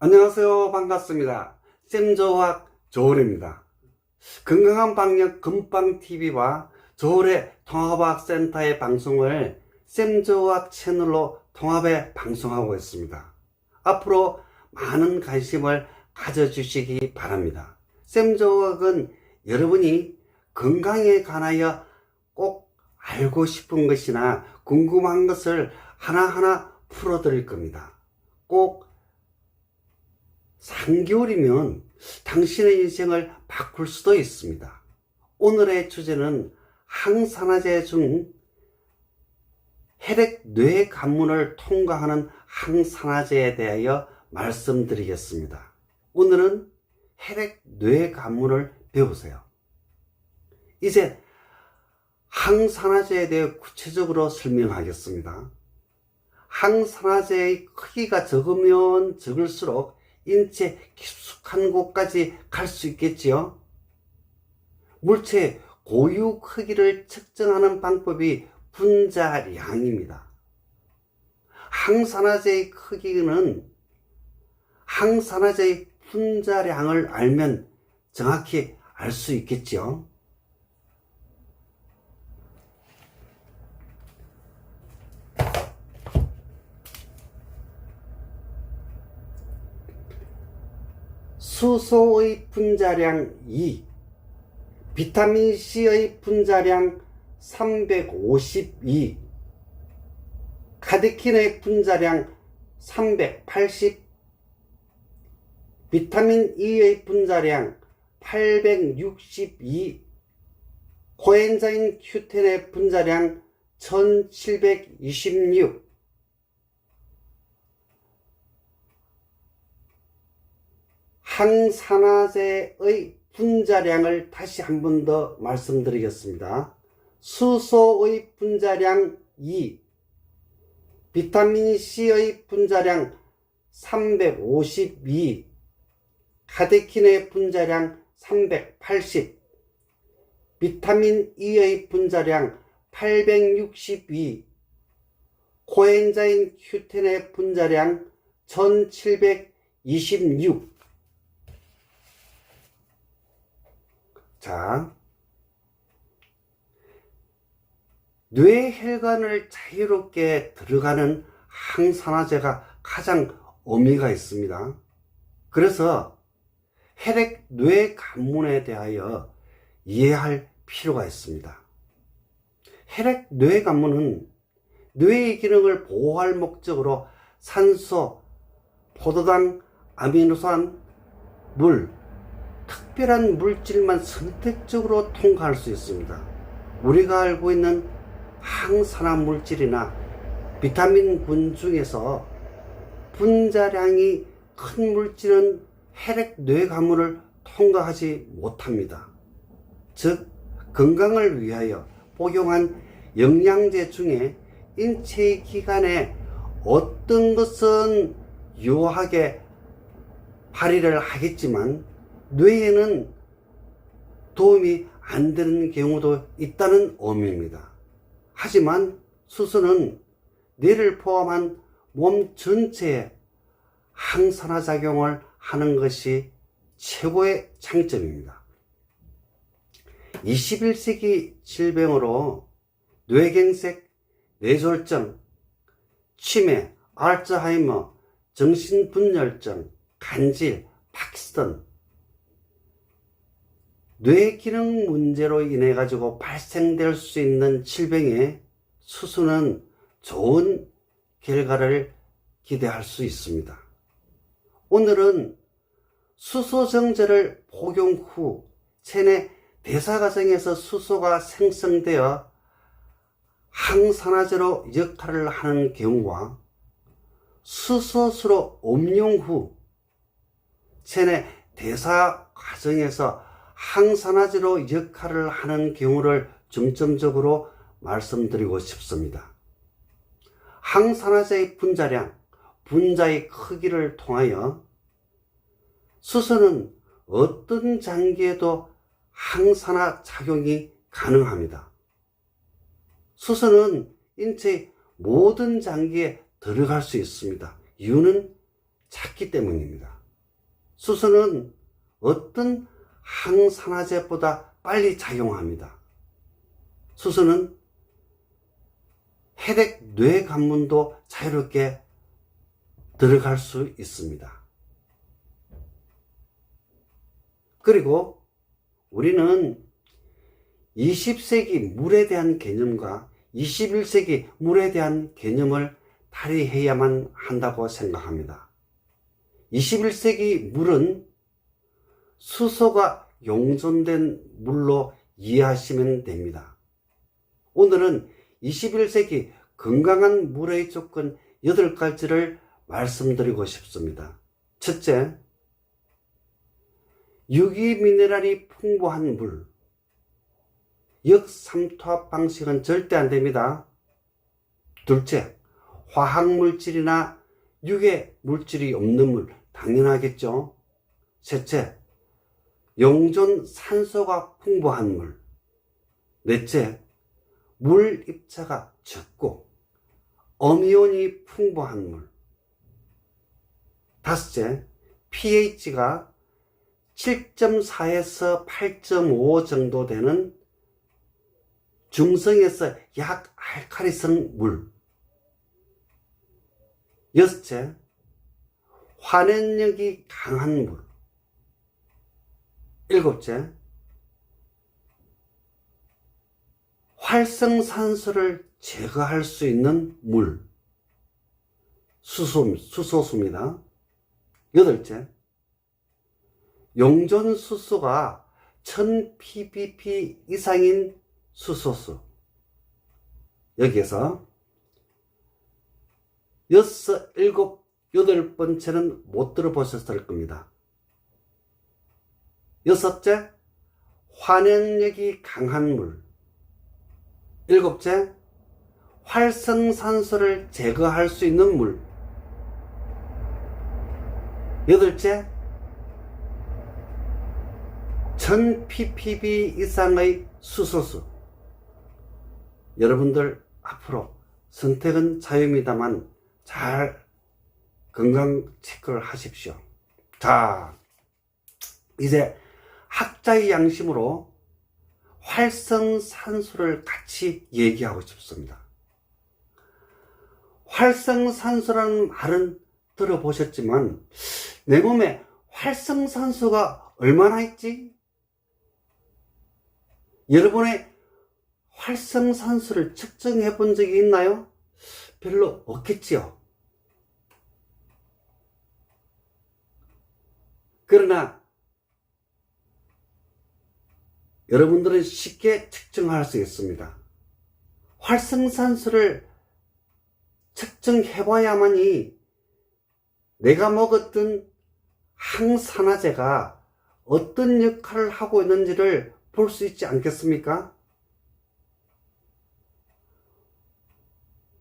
안녕하세요. 반갑습니다. 쌤저학 조울입니다. 건강한 방역 금빵TV와 조울의 통합학센터의 방송을 쌤저학 채널로 통합해 방송하고 있습니다. 앞으로 많은 관심을 가져주시기 바랍니다. 쌤저학은 여러분이 건강에 관하여 꼭 알고 싶은 것이나 궁금한 것을 하나하나 풀어드릴 겁니다. 꼭 3개월이면 당신의 인생을 바꿀 수도 있습니다. 오늘의 주제는 항산화제 중 혈액 뇌 관문을 통과하는 항산화제에 대하여 말씀드리겠습니다. 오늘은 혈액 뇌 관문을 배우세요. 이제 항산화제에 대해 구체적으로 설명하겠습니다. 항산화제의 크기가 적으면 적을수록 인체 깊숙한 곳까지 갈 수 있겠지요. 물체의 고유 크기를 측정하는 방법이 분자량입니다. 항산화제의 크기는 항산화제의 분자량을 알면 정확히 알 수 있겠지요. 수소의 분자량 2, 비타민 C의 분자량 352, 카데킨의 분자량 380, 비타민 E의 분자량 862, 코엔자인 Q10의 분자량 1726, 항산화제의 분자량을 다시 한 번 더 말씀드리겠습니다. 수소의 분자량 2, 비타민 C의 분자량 352, 카데킨의 분자량 380, 비타민 E의 분자량 862, 코엔자인 Q10의 분자량 1726, 자, 뇌 혈관을 자유롭게 들어가는 항산화제가 가장 의미가 있습니다. 그래서 혈액 뇌 관문에 대하여 이해할 필요가 있습니다. 혈액 뇌 관문은 뇌의 기능을 보호할 목적으로 산소, 포도당, 아미노산, 물, 특별한 물질만 선택적으로 통과할 수 있습니다. 우리가 알고 있는 항산화 물질이나 비타민군 중에서 분자량이 큰 물질은 혈액 뇌 관문을 통과하지 못합니다. 즉 건강을 위하여 복용한 영양제 중에 인체의 기관에 어떤 것은 유효하게 발휘를 하겠지만 뇌에는 도움이 안 되는 경우도 있다는 의미입니다. 하지만 수소는 뇌를 포함한 몸 전체에 항산화 작용을 하는 것이 최고의 장점입니다. 21세기 질병으로 뇌경색, 뇌졸중, 치매, 알츠하이머, 정신분열증, 간질, 파키스턴, 뇌 기능 문제로 인해 가지고 발생될 수 있는 질병에 수수는 좋은 결과를 기대할 수 있습니다. 오늘은 수소정제를 복용 후 체내 대사 과정에서 수소가 생성되어 항산화제로 역할을 하는 경우와 수소수로 음용 후 체내 대사 과정에서 항산화제로 역할을 하는 경우를 중점적으로 말씀드리고 싶습니다. 항산화제의 분자량, 분자의 크기를 통하여 수소는 어떤 장기에도 항산화 작용이 가능합니다. 수소는 인체의 모든 장기에 들어갈 수 있습니다. 이유는 작기 때문입니다. 수소는 어떤 항산화제보다 빨리 작용합니다. 수소는 혈액 뇌 관문도 자유롭게 들어갈 수 있습니다. 그리고 우리는 20세기 물에 대한 개념과 21세기 물에 대한 개념을 탈의해야만 한다고 생각합니다. 21세기 물은 수소가 용존된 물로 이해하시면 됩니다. 오늘은 21세기 건강한 물의 조건 8가지를 말씀드리고 싶습니다. 첫째, 유기미네랄이 풍부한 물. 역삼투압 방식은 절대 안 됩니다. 둘째, 화학물질이나 유해 물질이 없는 물. 당연하겠죠. 셋째, 용존 산소가 풍부한 물. 넷째, 물 입자가 적고 어미온이 풍부한 물. 다섯째, pH가 7.4에서 8.5 정도 되는 중성에서 약 알카리성 물. 여섯째, 환원력이 강한 물. 일곱째, 활성산소를 제거할 수 있는 물. 수소, 수소수입니다. 여덟째, 용존 수소가 1000ppb 이상인 수소수. 여기에서 여섯, 일곱, 여덟 번째는 못 들어보셨을 겁니다. 여섯째, 환원력이 강한 물. 일곱째, 활성산소를 제거할 수 있는 물. 여덟째, 1000ppb 이상의 수소수. 여러분들 앞으로 선택은 자유입니다만 잘 건강 체크를 하십시오. 자, 이제 학자의 양심으로 활성산소를 같이 얘기하고 싶습니다. 활성산소라는 말은 들어보셨지만 내 몸에 활성산소가 얼마나 있지? 여러분의 활성산소를 측정해 본 적이 있나요? 별로 없겠지요. 그러나 여러분들은 쉽게 측정할 수 있습니다. 활성산소를 측정해 봐야만이 내가 먹었던 항산화제가 어떤 역할을 하고 있는지를 볼 수 있지 않겠습니까?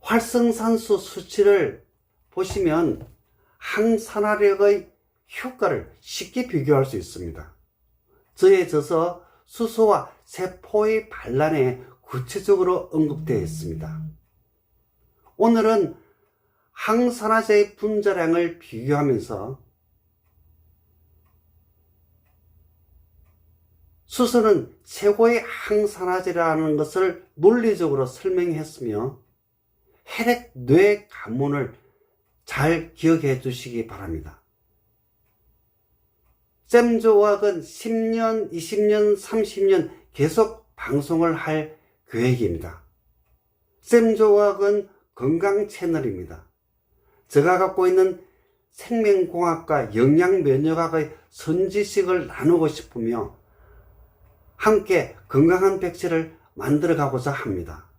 활성산소 수치를 보시면 항산화력의 효과를 쉽게 비교할 수 있습니다. 저에 져서 수소와 세포의 반란에 구체적으로 언급되어 있습니다. 오늘은 항산화제의 분자량을 비교하면서 수소는 최고의 항산화제라는 것을 논리적으로 설명했으며 혈액 뇌 관문을 잘 기억해 주시기 바랍니다. 쌤 조학은 10년, 20년, 30년 계속 방송을 할 계획입니다. 쌤 조학은 건강 채널입니다. 제가 갖고 있는 생명공학과 영양면역학의 선지식을 나누고 싶으며 함께 건강한 백세를 만들어 가고자 합니다.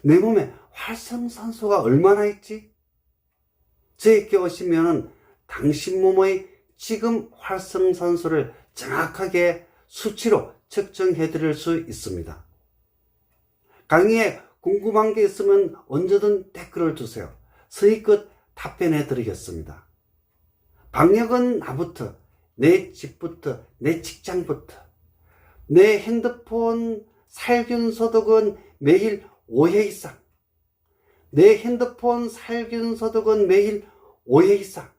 내 몸에 활성산소가 얼마나 있지? 저에게 오시면 당신 몸의 지금 활성 산소를 정확하게 수치로 측정해 드릴 수 있습니다. 강의에 궁금한 게 있으면 언제든 댓글을 주세요. 서의껏 답변해 드리겠습니다. 방역은 나부터, 내 집부터, 내 직장부터, 내 핸드폰 살균 소독은 매일 5회 이상, 내 핸드폰 살균 소독은 매일 5회 이상,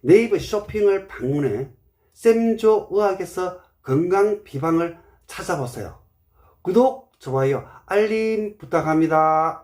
네이버 쇼핑을 방문해 쌤조 의학에서 건강 비방을 찾아보세요. 구독, 좋아요, 알림 부탁합니다.